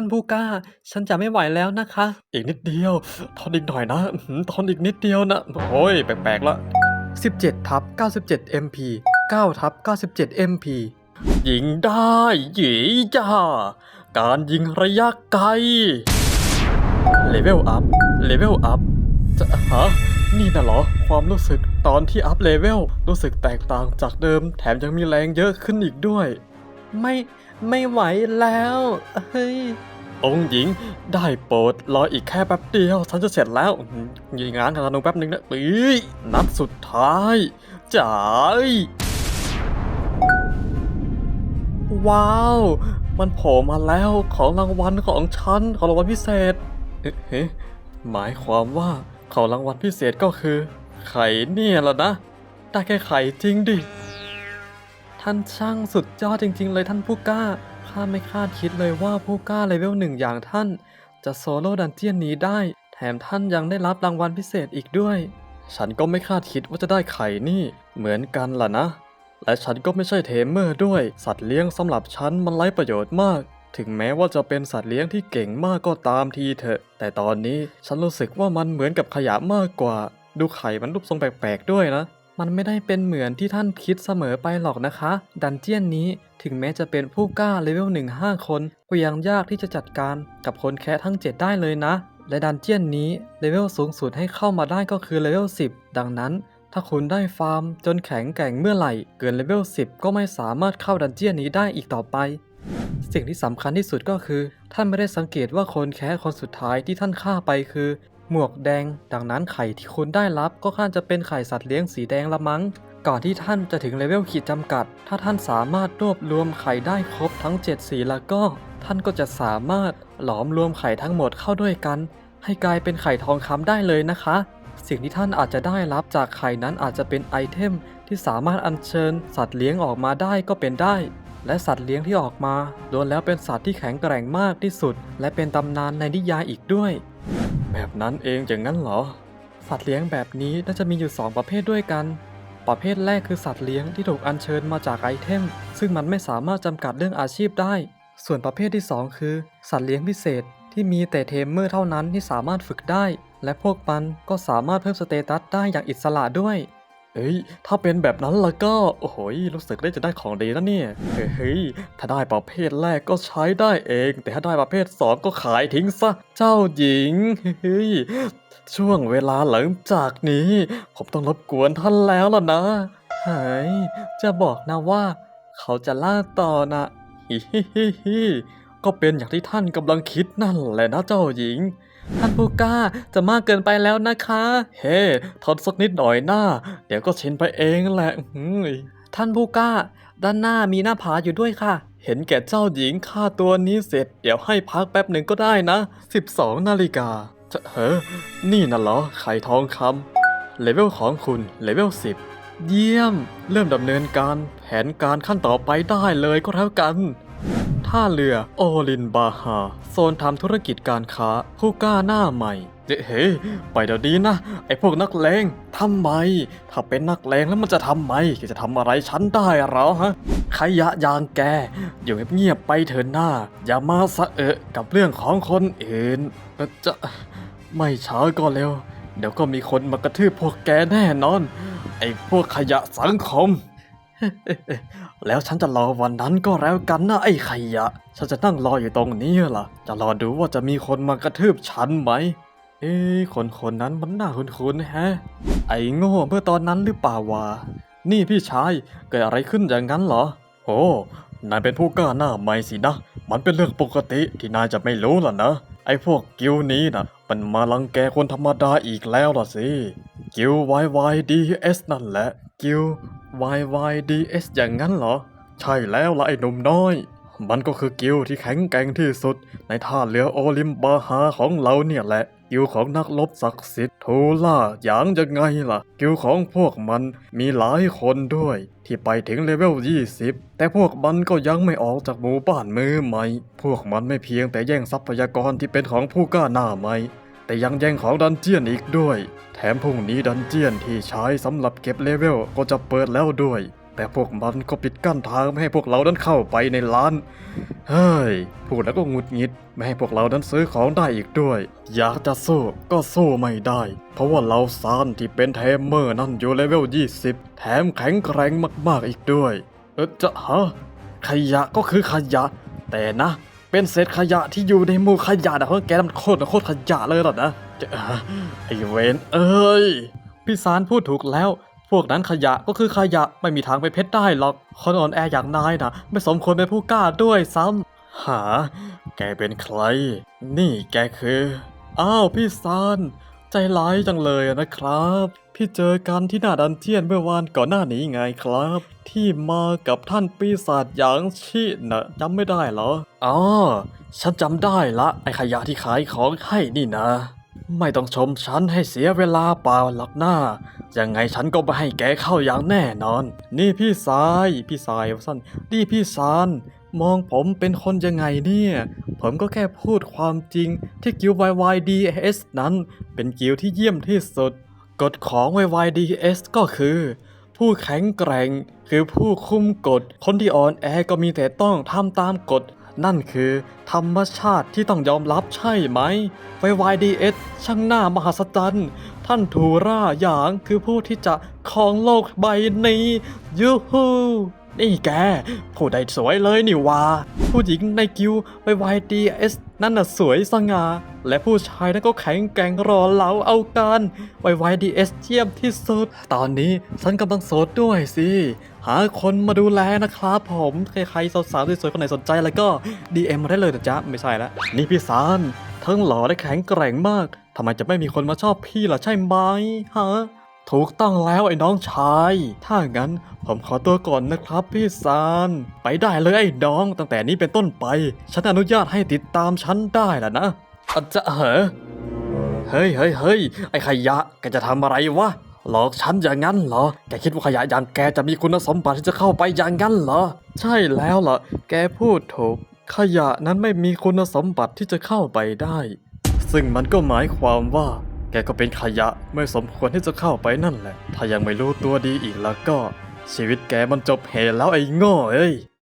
ท่านผู้กล้า ฉันจะไม่ไหวแล้วนะคะ อีกนิดเดียว ทนอีกหน่อยนะอื้อหือทนอีกนิดเดียวนะ โอ้ย แปลกๆละ 17ทับ97 MP 9ทับ97 MP ยิงได้หยีจ้า การยิงระยะไกล เลเวลอัพ เลเวลอัพ จะฮะนี่น่ะเหรอ ความรู้สึกตอนที่อัพเลเวล รู้สึกแตกต่างจากเดิม แถมยังมีแรงเยอะขึ้นอีกด้วย ไม่ ไม่ไหวแล้วเฮ้ยองค์หญิงได้โปรดรออีกแค่แป๊บเดียวฉันจะเสร็จแล้วยิงงานกันลงแป๊บนึงนะปีนัดสุดท้ายจ๋ายว้าว มันโผล่มาแล้วของรางวัลของฉันของรางวัลพิเศษเอ๊ะเอ๊ะหมายความว่าของรางวัลพิเศษก็คือ ไข่เนี่ยแหละนะ ได้แค่ไข่จริงดิ ท่านช่างสุดยอดจริง ๆ เลยท่านผู้กล้า ข้าไม่คาดคิดเลยว่าผู้กล้าเลเวลหนึ่งอย่างท่าน จะโซโล่ดันเจียนนี้ได้ แถมท่านยังได้รับรางวัลพิเศษอีกด้วย ฉันก็ไม่คาดคิดว่าจะได้ไข่นี่ เหมือนกันล่ะนะ และฉันก็ไม่ใช่เทมเมอร์ด้วย สัตว์เลี้ยงสำหรับฉันมันไร้ประโยชน์มาก ถึงแม้ว่าจะเป็นสัตว์เลี้ยงที่เก่งมากก็ตามทีเถอะ แต่ตอนนี้ฉันรู้สึกว่ามันเหมือนกับขยะมากกว่า ดูไข่มันรูปทรงแปลกๆด้วยนะ มันไม่ได้เป็นเหมือนที่ท่านคิดเสมอไปหรอกนะคะ ดันเจียนนี้ถึงแม้จะเป็นผู้กล้าเลเวล1 5 คนก็ยังยากที่จะจัดการกับคนแค่ทั้ง 7 ได้เลยนะ และดันเจียนนี้เลเวลสูงสุดให้เข้ามาได้ก็คือเลเวล10 ดังนั้น ถ้าคุณได้ฟาร์มจนแข็งแกร่งเมื่อไหร่ เกินเลเวล10 ก็ไม่สามารถเข้าดันเจียนนี้ได้อีกต่อไป สิ่งที่สำคัญที่สุดก็คือ ท่านไม่ได้สังเกตว่าคนแค้คนสุดท้ายที่ท่านฆ่าไปคือ หมวกแดง ดังนั้นไข่ที่คุณได้รับก็ค่าจะเป็นไข่สัตว์เลี้ยงสีแดงละมั้ง ก่อนที่ท่านจะถึงเลเวลขีดจำกัด ถ้าท่านสามารถรวบรวมไข่ได้ครบทั้ง 7 สีแล้วก็ ท่านก็จะสามารถหลอมรวมไข่ทั้งหมดเข้าด้วยกัน ให้กลายเป็นไข่ทองคำได้เลยนะคะ สิ่งที่ท่านอาจจะได้รับจากไข่นั้นอาจจะเป็นไอเทม ที่สามารถอัญเชิญ สัตว์เลี้ยงออกมาได้ก็เป็นได้และสัตว์เลี้ยงที่ออกมาล้วนแล้วเป็นสัตว์ที่แข็งแกร่งมากที่สุด และเป็นตำนานในนิยายอีกด้วย แบบนั้นเองอย่างนั้นเหรอ สัตว์เลี้ยงแบบนี้น่าจะมีอยู่ 2 ประเภทด้วยกัน ประเภทแรกคือสัตว์เลี้ยงที่ถูกอัญเชิญมาจากไอเทม ซึ่งมันไม่สามารถจำกัดเรื่องอาชีพได้ ส่วนประเภทที่ 2 คือ สัตว์เลี้ยงพิเศษที่มีแต่เทมเมอร์เท่านั้นที่สามารถฝึกได้ และพวกมันก็สามารถเพิ่มสเตตัสได้อย่างอิสระด้วย เอ้ย ถ้าเป็นแบบนั้นแล้วก็ โอ้โหรู้สึกได้จะได้ของดีแล้วเนี่ย เฮ้ย ถ้าได้ประเภทแรกก็ใช้ได้เอง แต่ถ้าได้ประเภทสองก็ขายทิ้งซะ เจ้าหญิง เฮ้ย ช่วงเวลาหลังจากนี้ ผมต้องรบกวนท่านแล้วล่ะนะเฮ้ย จะบอกนะว่า เขาจะล่าต่อนะฮิฮิฮิก็เป็นอย่างที่ท่านกำลังคิดนั่นแหละนะเจ้าหญิง ท่านผู้กล้าจะมากเกินไปแล้วนะคะ เฮ้ทนสักนิดหน่อยหน้า เดี๋ยวก็ชินไปเองแหละท่านผู้กล้า ด้านหน้ามีหน้าผาอยู่ด้วยค่ะ เห็นแก่เจ้าหญิงฆ่าตัวนี้เสร็จ เดี๋ยวให้พักแป๊บหนึ่งก็ได้นะ 12 นาฬิกาจะเฮ้อนี่น่ะเหรอ ไข่ทองคำเลเวลของคุณ เลเวล 10 เยี่ยม เริ่มดำเนินการแผนการขั้นต่อไปได้เลยก็แล้วกัน ท่าเรือโอลินบาฮา โซนทำธุรกิจการค้า ผู้กล้าหน้าใหม่เจ๊เฮ้ไปเดี๋ยวนี้นะ ไอพวกนักเลงทำไม ถ้าเป็นนักเลงแล้วมันจะทำไมจะทำอะไรฉันได้หรอฮะขยะยางแก อยู่เงียบๆไปเถอะหน้า อย่ามาสะเอะกับเรื่องของคนอื่นจะไม่ช้าก็เร็ว เดี๋ยวก็มีคนมากระทืบพวกแกแน่นอน ไอ้พวกขยะสังคม แล้วฉันจะรอวันนั้นก็แล้วกันนะไอ้ขยะ ฉันจะนั่งรออยู่ตรงนี้ล่ะ จะรอดูว่าจะมีคนมากระทืบฉันไหม เอ้คนคนนั้นมันน่าคุ้นๆแฮะ ไอ้โง่เมื่อตอนนั้นหรือเปล่าวะ นี่พี่ชายเกิดอะไรขึ้นอย่างนั้นเหรอ โอ้นายเป็นผู้กล้าหน้าใหม่สินะ มันเป็นเรื่องปกติที่นายจะไม่รู้ล่ะนะ ไอ้พวกกิ้วนี้นะมันมาลังแกคนธรรมดาอีกแล้วล่ะสิ กิ้ว YYDS นั่นแหละ กิ้ว YYDS อย่างนั้นเหรอ ใช่แล้วล่ะไอ้หนุ่มน้อย มันก็คือกิลที่แข็งแกร่งที่สุด ในท่าเรือโอลิมบาฮาของเราเนี่ยแหละ กิลของนักรบศักดิ์สิทธิ์ทูล่าอย่างยังไงล่ะ กิลของพวกมันมีหลายคนด้วย ที่ไปถึงเลเวล 20 แต่พวกมันก็ยังไม่ออกจากหมู่บ้านมือใหม่ พวกมันไม่เพียงแต่แย่งทรัพยากรที่เป็นของผู้กล้าหน้าใหม่ แต่ยังแย่งของดันเจียนอีกด้วย แถมพรุ่งนี้ดันเจียนที่ใช้สำหรับเก็บเลเวลก็จะเปิดแล้วด้วย แต่พวกมันก็ปิดกั้นทางไม่ให้พวกเรานั้นเข้าไปในร้าน เฮ้ย พูดแล้วก็งุดงิด ไม่ให้พวกเรานั้นซื้อของได้อีกด้วย อยากจะสู้ก็สู้ไม่ได้ เพราะว่าเราซานที่เป็นเทมเมอร์นั่นอยู่เลเวล 20 แถมแข็งแกร่งมากๆอีกด้วย เออจะฮะขยะก็คือขยะ แต่นะ เป็นเศษขยะที่อยู่ในหมู่ขยะนะเพราะแกมันโคตรโคตรขยะเลยหรอนะไอเวนเอ้ยพี่สารพูดถูกแล้ว พวกนั้นขยะก็คือขยะไม่มีทางไปเพชรได้หรอก คนอ่อนแออย่างนายนะไม่สมควรเป็นผู้กล้าด้วยซ้ำหา แกเป็นใคร นี่แกคือ อ้าวพี่ซานใจร้ายจังเลยนะครับ พี่เจอกันที่หน้าดันเจียนเมื่อวานก่อนหน้านี้ไงครับ ที่มากับท่านปีศาจหยางชินะจำไม่ได้เหรออ๋อฉันจำได้ละ ไอขยะที่ขายของให้นี่นะ ไม่ต้องชมฉันให้เสียเวลาเปล่าหรอกหน้า ยังไงฉันก็ไม่ให้แกเข้าอย่างแน่นอน นี่พี่สาย พี่สายสั้นนี่พี่ซานมองผมเป็นคนยังไงเนี่ย ผมก็แค่พูดความจริงที่กิล YYDS นั้น เป็นกิลที่เยี่ยมที่สุด กฎของ YYDS ก็คือ ผู้แข็งแกร่งคือผู้คุมกฎ คนที่อ่อนแอก็มีแต่ต้องทำตามกฎ นั่นคือธรรมชาติที่ต้องยอมรับใช่ไหม YYDS ช่างหน้ามหัศจรรย์ ท่านทูร่าหยางคือผู้ที่จะครองโลกใบนี้ ยูฮูนี่แก ผู้ใดสวยเลยนี่วาผู้หญิงในกิว YYDS นั่นน่ะสวยสง่า และผู้ชายนั่นก็แข็งแกร่งรอเหลาเอาการ YYDS เยี่ยมที่สุด ตอนนี้ฉันกำลังโสดด้วยสิ หาคนมาดูแลนะครับผม ใครๆสาวๆสวยๆคนไหนสนใจแล้วก็ DM มาได้เลยนะจ๊ะ ไม่ใช่ละนี่พี่ซานทั้งหล่อและแข็งแกร่งมากทำไมจะไม่มีคนมาชอบพี่ล่ะใช่ไหมฮะถูกต้องแล้วไอ้น้องชาย ถ้างั้นผมขอตัวก่อนนะครับพี่ซาน ไปได้เลยไอ้น้อง ตั้งแต่นี้เป็นต้นไป ฉันอนุญาตให้ติดตามฉันได้แล้วนะ อาจะเหรอเฮ้ยเฮ้ยเฮ้ยไอ้ขยะแกจะทำอะไรวะหลอกฉันอย่างนั้นเหรอ แกคิดว่าขยะอย่างแกจะมีคุณสมบัติที่จะเข้าไปอย่างนั้นเหรอ ใช่แล้วล่ะ แกพูดถูก ขยะนั้นไม่มีคุณสมบัติที่จะเข้าไปได้ ซึ่งมันก็หมายความว่า แกก็เป็นขยะไม่สมควรที่จะเข้าไปนั่นแหละ ถ้ายังไม่รู้ตัวดีอีกแล้วก็ ชีวิตแกมันจบเหตุแล้วไอ้โง่เอ้ย